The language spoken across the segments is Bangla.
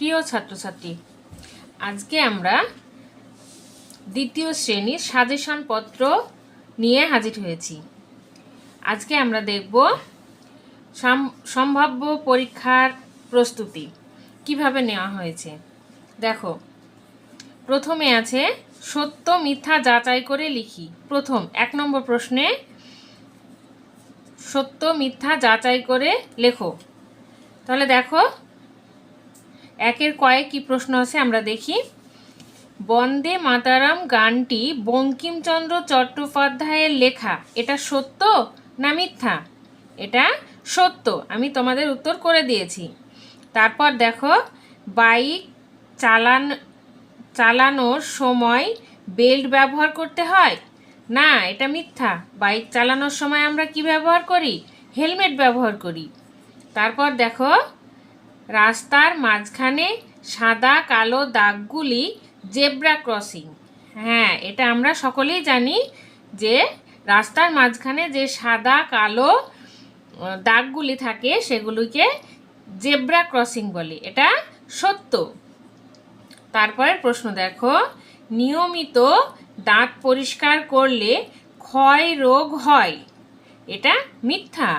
প্রিয় ছাত্রছাত্রী, আজকে আমরা দ্বিতীয় শ্রেণির সাজেশন পত্র নিয়ে হাজির হয়েছি। আজকে আমরা দেখব সাম- সম্ভাব্য পরীক্ষার প্রস্তুতি কীভাবে নেওয়া হয়েছে। দেখো, প্রথমে আছে সত্য মিথ্যা যাচাই করে লিখি। প্রথম, এক নম্বর প্রশ্নে সত্য মিথ্যা যাচাই করে লেখো। তাহলে দেখো একের কয়েক কি প্রশ্ন আছে আমরা দেখি। বন্দে মাতারাম গানটি বঙ্কিমচন্দ্র চট্টোপাধ্যায়ের লেখা। এটা সত্য না মিথ্যা? এটা সত্য। আমি তোমাদের উত্তর করে দিয়েছি। তারপর দেখো, বাইক চালান, চালানোর সময় বেল্ট ব্যবহার করতে হয়? না, এটা মিথ্যা। বাইক চালানোর সময় আমরা কি ব্যবহার করি? হেলমেট ব্যবহার করি। তারপর দেখো রাস্তার মাঝখানে সাদা কালো দাগগুলি জেব্রা ক্রসিং। হ্যাঁ এটা আমরা সকলেই জানি যে রাস্তার মাঝখানে যে সাদা কালো দাগগুলি থাকে সেগুলিকে জেব্রা ক্রসিং বলে। এটা সত্য। তারপরের প্রশ্ন দেখো, নিয়মিত দাঁত পরিষ্কার করলে ক্ষয় রোগ হয়? এটা মিথ্যা।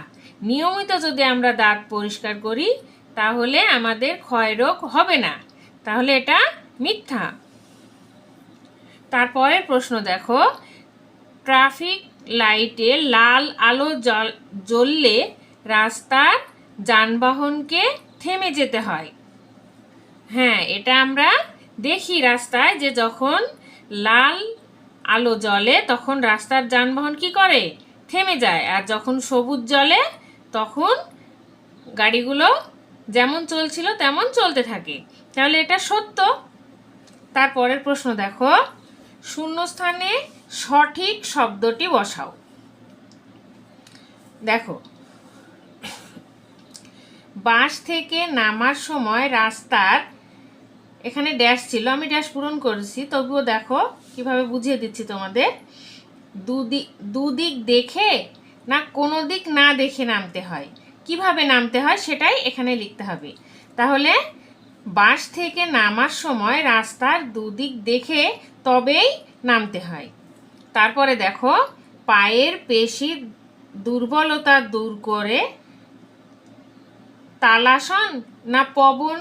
নিয়মিত যদি আমরা দাঁত পরিষ্কার করি তাহলে আমাদের ক্ষয় রোগ হবে না। তাহলে এটা মিথ্যা। তারপরের প্রশ্ন দেখো। ট্রাফিক লাইটে লাল আলো জল জ্বললে রাস্তার যানবাহনকে থেমে যেতে হয়। হ্যাঁ এটা আমরা দেখি রাস্তায় যে যখন লাল আলো জ্বলে তখন রাস্তার যানবাহন কি করে? থেমে যায়। আর যখন সবুজ জ্বলে তখন গাড়িগুলো যেমন চলছিল তেমন চলতে থাকে। তাহলে এটা সত্য? তারপরের প্রশ্ন দেখো। শূন্যস্থানে সঠিক শব্দটি বসাও। দেখো। বাস থেকে নামার সময় রাস্তার এখানে ড্যাশ ছিল, আমি ড্যাশ পূরণ করেছি। তবুও দেখো, কীভাবে বুঝিয়ে দিচ্ছি তোমাদের? দুদিক দুদিক দেখে না কোনো দিক না দেখে নামতে হয়? কীভাবে নামতে হয় সেটাই এখানে লিখতে হবে। তাহলে বাস থেকে নামার সময় রাস্তার দুদিক দেখে তবেই নামতে হয়। তারপরে দেখো, পায়ের পেশির দুর্বলতা দূর করে তালাসন না পবন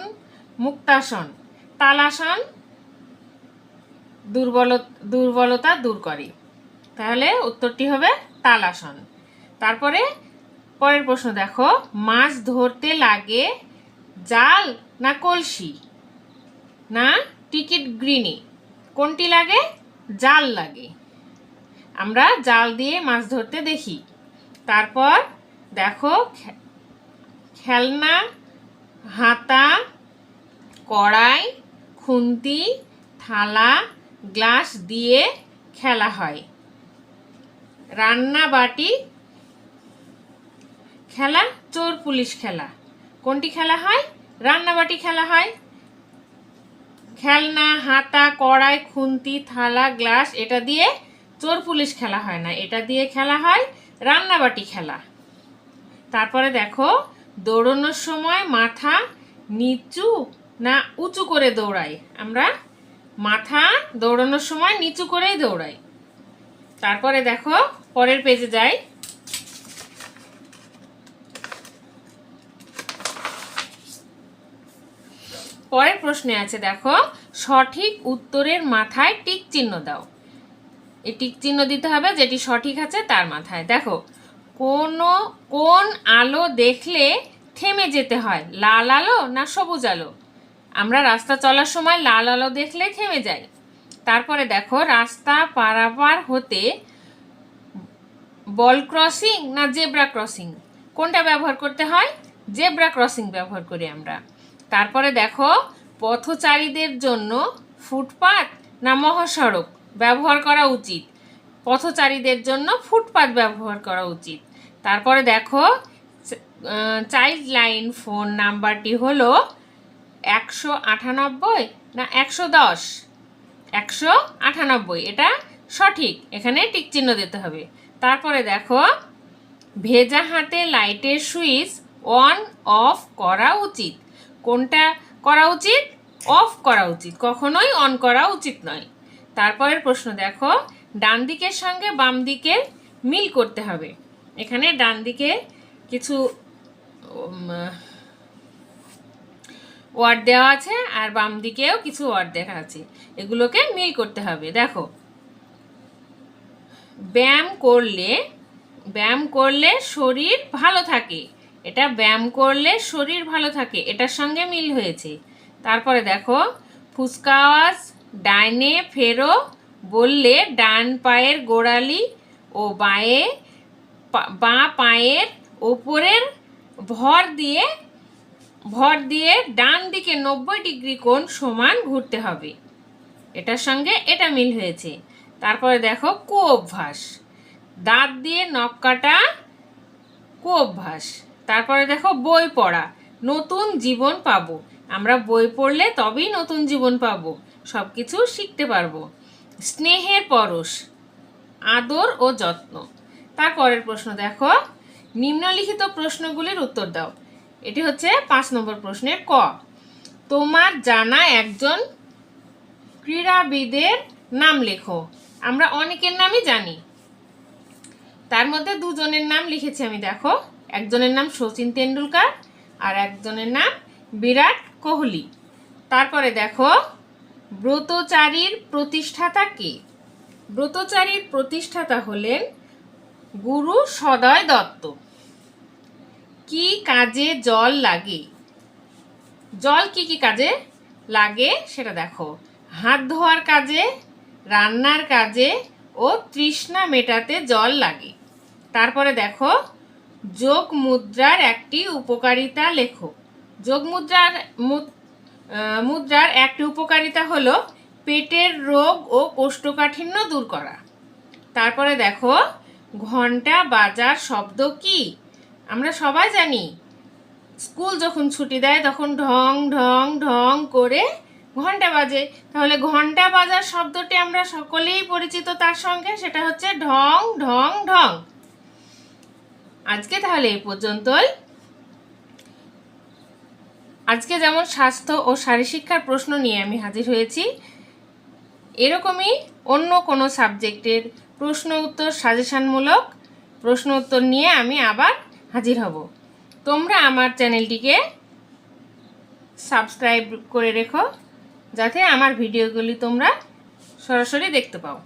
মুক্তাসন? তালাসন দুর্বল, দুর্বলতা দূর করে। তাহলে উত্তরটি হবে তালাসন। তারপরে পরের প্রশ্ন দেখো, মাছ ধরতে লাগে জাল না কলসি? না, টিকিট গ্রিনি। কোনটি লাগে? জাল লাগে। আমরা জাল দিয়ে মাছ ধরতে দেখি। তারপর দেখো খেলনা, হাতা, কড়াই, খুন্তি, থালা, গ্লাস দিয়ে খেলা হয়। রান্না বাটি খেলা, চোর পুলিশ খেলা। কোনটি খেলা হয়? রান্নাবাটি খেলা হয়। খেলনা, হাতা, কড়াই, খুন্তি, থালা, গ্লাস, এটা দিয়ে চোর পুলিশ খেলা হয় না। এটা দিয়ে খেলা হয় রান্নাবাটি খেলা। তারপরে দেখো, দৌড়ানোর সময় মাথা নিচু না উঁচু করে দৌড়াই আমরা মাথা দৌড়ানোর সময় নিচু করেই দৌড়াই। তারপরে দেখো, পরের পেজে যাই। পরের প্রশ্নে আছে, দেখো, সঠিক উত্তরের মাথায় টিক চিহ্ন দাও। এই টিক চিহ্ন দিতে হবে যেটি সঠিক আছে তার মাথায়। দেখো, কোনো, কোন আলো দেখলে থেমে যেতে হয়? লাল আলো না সবুজ আলো? আমরা রাস্তা চলার সময় লাল আলো দেখলে থেমে যাই। তারপরে দেখো, রাস্তা পারাপার হতে বল ক্রসিং না জেব্রা ক্রসিং? কোনটা ব্যবহার করতে হয়? জেব্রা ক্রসিং ব্যবহার করি আমরা। তারপরে দেখো, পথচারীদের জন্য ফুটপাত না মহাসড়ক ব্যবহার করা উচিত? পথচারীদের জন্য ফুটপাত ব্যবহার করা উচিত। তারপরে দেখো চাইল্ড লাইন ফোন নাম্বারটি হলো একশো আটানব্বই না একশো দশ? একশো আটানব্বই, এটা সঠিক। এখানে টিকচিহ্ন দিতে হবে। তারপরে দেখো, ভেজা হাতে লাইটের সুইচ অন, অফ করা উচিত। কোনটা করা উচিত? অফ করা উচিত। কখনোই অন করা উচিত নয়। তারপরের প্রশ্ন দেখো ডান দিকের সঙ্গে বাম দিকে মিল করতে হবে। এখানে ডান দিকে কিছু ওয়ার্ড দেওয়া আছে আর বাম দিকেও কিছু ওয়ার্ড দেখা আছে। এগুলোকে মিল করতে হবে। দেখো, ব্যায়াম করলে ব্যায়াম করলে শরীর ভালো থাকে। এটা ব্যায়াম করলে শরীর ভালো থাকে, এটার সঙ্গে মিল হয়েছে। তারপরে দেখো ফুসকাওয়াজ ডাইনে ফেরো, বললে ডান পায়ের গোড়ালি ও বাঁয়ে বাঁ পায়ের ওপরের ভর দিয়ে ভর দিয়ে ডান দিকে নব্বই ডিগ্রি কোণ সমান ঘুরতে হবে। এটার সঙ্গে এটা মিল হয়েছে। তারপরে দেখো, কু অভ্যাস। দাঁত দিয়ে নখ কাটা, কু অভ্যাস। তারপরে দেখো বই পড়া। নতুন জীবন পাবো। আমরা বই পড়লে তবেই নতুন জীবন পাবো। সব কিছু শিখতে পারব। স্নেহের পরশ, আদর ও যত্ন। তারপরের প্রশ্ন দেখো, নিম্নলিখিত প্রশ্নগুলির উত্তর দাও। এটি হচ্ছে পাঁচ নম্বর প্রশ্নের ক। তোমার জানা একজন ক্রীড়াবিদের নাম লেখো। আমরা অনেকের নামই জানি। তার মধ্যে দুজনের নাম লিখেছি আমি, দেখো। একজনের নাম সচিন তেন্ডুলকার আর একজনের নাম বিরাট কোহলি। তারপরে দেখো, ব্রতচারীর প্রতিষ্ঠাতা কে? ব্রতচারীর প্রতিষ্ঠাতা হলেন গুরু সদয় দত্ত। কি কাজে জল লাগে? জল কি কি কাজে লাগে সেটা দেখো। হাত ধোয়ার কাজে, রান্নার কাজে ও তৃষ্ণা মেটাতে জল লাগে। তারপরে দেখো যোগ মুদ্রার একটি উপকারিতা লেখো যোগ মুদ্রার মুদ্রার একটি উপকারিতা হলো পেটের রোগ ও কোষ্ঠকাঠিন্য দূর করা। তারপরে দেখো, ঘণ্টা বাজার শব্দ কি? আমরা সবাই জানি, স্কুল যখন ছুটি দেয় তখন ঢং ঢং ঢং করে ঘণ্টা বাজে। তাহলে ঘণ্টা বাজার শব্দটি আমরা সকলেই পরিচিত তার সঙ্গে, সেটা হচ্ছে ঢং ঢং ঢং। আজকে তাহলে এই পর্যন্তই। আজকে যেমন স্বাস্থ্য ও শারীরশিক্ষার প্রশ্ন নিয়ে আমি হাজির হয়েছি, এরকমই অন্য কোনো সাবজেক্টের প্রশ্ন উত্তর সাজেশনমূলক প্রশ্ন উত্তর নিয়ে আমি আবার হাজির হব। তোমরা আমার চ্যানেলটিকে সাবস্ক্রাইব করে রেখো, যাতে আমার ভিডিওগুলি তোমরা সরাসরি দেখতে পাও।